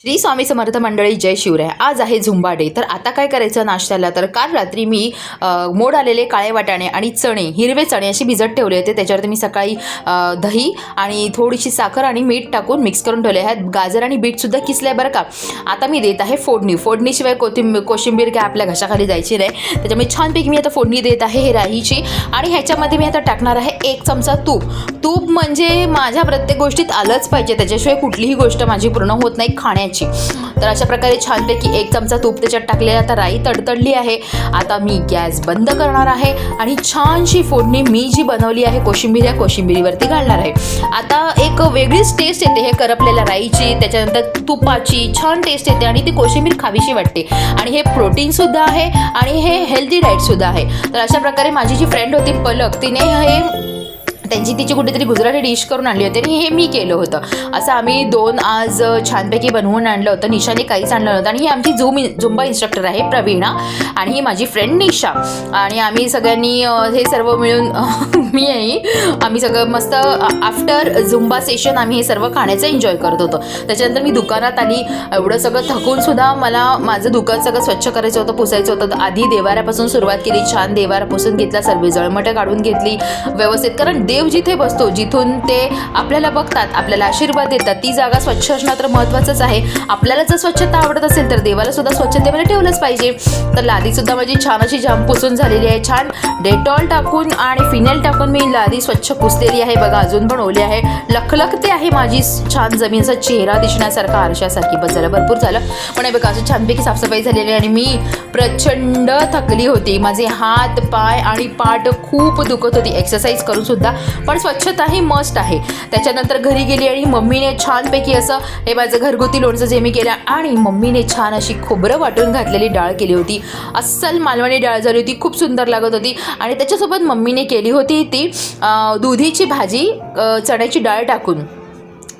श्री स्वामी समर्थ मंडळी जय शिवराय. आज आहे झुंबा डे तर आता काय करायचं नाश्त्याला? तर काल रात्री मी मोड आलेले काळे वाटाणे आणि चणे हिरवे चणे असे भिजत ठेवले होते. त्याच्यावरती मी सकाळी दही आणि थोडीशी साखर आणि मीठ टाकून मिक्स करून ठेवले. आहेत गाजर आणि बीटसुद्धा किसले बरं का? आता मी देत आहे फोडणी. फोडणीशिवाय कोथिंबीर कोशिंबीर काय आपल्या घशाखाली जायची नाही. त्याच्यामुळे छानपैकी मी आता फोडणी देत आहे हे राहीची. आणि ह्याच्यामध्ये मी आता टाकणार आहे एक चमचा तूप. तूप म्हणजे माझ्या प्रत्येक गोष्टीत आलंच पाहिजे. त्याच्याशिवाय कुठलीही गोष्ट माझी पूर्ण होत नाही. खाण्याची तर अशा प्रकारे छानपैकी एक चमचा तूप त्याच्यात टाकलेला आता राई तडतडली आहे. आता मी गॅस बंद करणार आहे आणि छानशी फोडणी मी जी बनवली आहे कोशिंबीर या कोशिंबिरीवरती घालणार आहे. आता एक वेगळीच टेस्ट येते हे करपलेल्या राईची त्याच्यानंतर तुपाची छान टेस्ट येते आणि ती कोशिंबीर खावीशी वाटते. आणि हे प्रोटीनसुद्धा आहे आणि हे हेल्दी डाएटसुद्धा आहे. तर अशा प्रकारे माझी जी फ्रेंड होती पलक तिने हे जी तिची कुठेतरी गुजराती डिश करून आणली होती आणि हे मी केलं होतं. असं आम्ही दोन आज छानपैकी बनवून आणलं होतं. निशाने काहीच आणलं नव्हतं. आणि ही आमची झूम झुंबा इन्स्ट्रक्टर आहे प्रवीणा. आणि ही माझी फ्रेंड निशा. आणि आम्ही सगळ्यांनी हे सर्व मिळून मी आहे आम्ही सगळं मस्त आफ्टर झुंबा सेशन आम्ही हे सर्व खाण्याचं एन्जॉय करत होतो. त्याच्यानंतर मी दुकानात आली. एवढं सगळं थकून सुद्धा मला माझं दुकान सगळं स्वच्छ करायचं होतं पुसायचं होतं. तर आधी देवाऱ्यापासून सुरुवात केली. छान देवारा पुसून घेतला सर्व जळमटं काढून घेतली. व्यवस्थित कारण देव जिथे बसतो जिथून ते आपल्याला बघतात आपल्याला आशीर्वाद देतात. ती जागा स्वच्छ असणं तर महत्त्वाचंच आहे. आपल्याला जर स्वच्छता आवडत असेल तर देवाला सुद्धा स्वच्छतेमध्ये ठेवलंच पाहिजे. तर लादी सुद्धा माझी छान अशी जाम पुसून झालेली आहे. छान डेटॉल टाकून आणि फिनेल टाकून मी लादी स्वच्छ पुसलेली आहे. बघा अजून पण ओली आहे. लखलखते आहे माझी छान जमीनचा चेहरा दिसण्यासारखा आरशासारखी. बस झालं भरपूर झालं. पण हे बघा असं छानपैकी साफसफाई झालेली आहे आणि मी प्रचंड थकली होती. माझे हात पाय आणि पाठ खूप दुखत होती. एक्सरसाइज करून सुद्धा. पण स्वच्छता ही मस्ट आहे. त्याच्यानंतर घरी गेली आणि मम्मीने छानपैकी असं हे माझं घरगुती लोणचं जे मी केलं आणि मम्मीने छान अशी खोबरं वाटून घातलेली डाळ केली होती. अस्सल मालवणी डाळ झाली होती. खूप सुंदर लागत होती. आणि त्याच्यासोबत मम्मीने केली होती ती दुधीची भाजी चण्याची डाळ टाकून.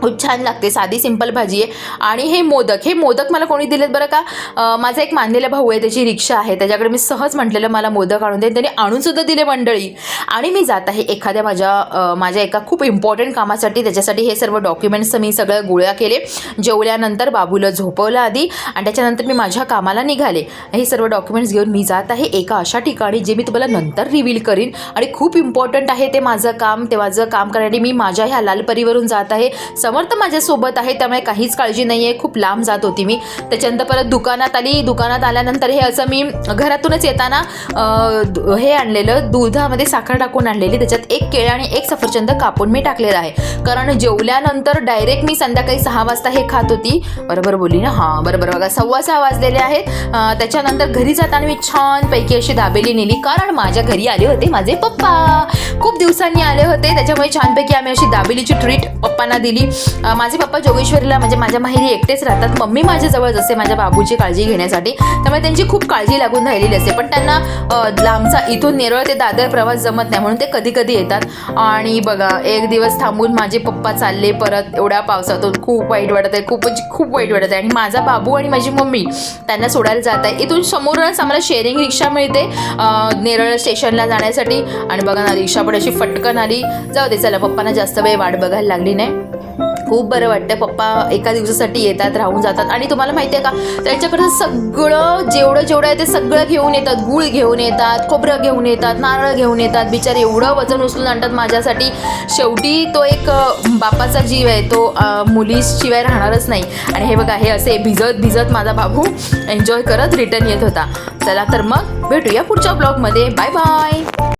खूप छान लागते. साधी सिंपल भाजी आहे. आणि हे मोदक हे मोदक मला कोणी दिलेत बरं का? माझा एक मानलेला भाऊ आहे त्याची रिक्षा आहे. त्याच्याकडे मी सहज म्हटलेलं मला मोदक आणून दे त्याने आणूनसुद्धा दिले मंडळी. आणि मी जात आहे एखाद्या माझ्या माझ्या एका खूप इम्पॉर्टंट कामासाठी. त्याच्यासाठी हे सर्व डॉक्युमेंट्स मी सगळं गोळ्या केले. जेवल्यानंतर बाबूला झोपवलं आधी. आणि त्याच्यानंतर मी माझ्या कामाला निघाले. हे सर्व डॉक्युमेंट्स घेऊन मी जात आहे एका अशा ठिकाणी जे मी तुम्हाला नंतर रिव्हील करीन. आणि खूप इम्पॉर्टंट आहे ते माझं काम. ते माझं काम करण्यासाठी मी माझ्या ह्या लालपरीवरून जात आहे. समर्थ माझ्यासोबत आहे त्यामुळे काहीच काळजी नाही आहे खूप लांब जात होती मी. त्याच्यानंतर परत दुकानात आली. दुकानात आल्यानंतर हे असं मी घरातूनच येताना हे आणलेलं दुधामध्ये साखर टाकून आणलेली. त्याच्यात एक केळं आणि एक सफरचंद कापून मी टाकलेलं आहे. कारण जेवल्यानंतर डायरेक्ट मी संध्याकाळी सहा वाजता हे खात होती. बरोबर बोलली ना? हां बरोबर. बघा सव्वा सहा वाजलेले आहेत. त्याच्यानंतर घरी जाताना मी छानपैकी अशी दाबेली नेली. कारण माझ्या घरी आले होते माझे पप्पा. खूप दिवसांनी आले होते. त्याच्यामुळे छानपैकी आम्ही अशी दाबेलीची ट्रीट पप्पांना दिली. माझे पप्पा जोगेश्वरीला म्हणजे माझ्या माहेरी एकटेच राहतात. मम्मी माझ्याजवळच असते माझ्या बाबूची काळजी घेण्यासाठी. त्यामुळे त्यांची खूप काळजी लागून राहिलेली असते. पण त्यांना लांबचा इथून नेरळ ते दादर प्रवास जमत नाही म्हणून ते कधी कधी येतात. आणि बघा एक दिवस थांबून माझे पप्पा चालले परत एवढ्या पावसातून खूप वाईट वाटत आहे खूपच म्हणजे खूप वाईट वाटत आहे आणि माझा बाबू आणि माझी मम्मी त्यांना सोडायला जात आहे. इथून समोरच आम्हाला शेअरिंग रिक्षा मिळते नेरळ स्टेशनला जाण्यासाठी. आणि बघा ना रिक्षा पण अशी फटकन आली. जाऊ दे चला पप्पांना जास्त वेळ वाट बघायला लागली नाही. खूप बरं वाटतं पप्पा एका दिवसासाठी येतात राहून जातात. आणि तुम्हाला माहिती आहे का त्यांच्याकडे सगळं जेवढं जेवढं आहे ते सगळं घेऊन येतात. गूळ घेऊन येतात खोबरं घेऊन येतात नारळ घेऊन येतात. बिचारे एवढं वजन उचलून आणतात माझ्यासाठी. शेवटी तो एक बापाचा जीव आहे. तो मुलीशिवाय राहणारच नाही. आणि हे बघा हे असे भिजत भिजत माझा बाबू एन्जॉय करत रिटर्न येत होता. चला तर मग भेटूया पुढच्या ब्लॉगमध्ये. Bye bye.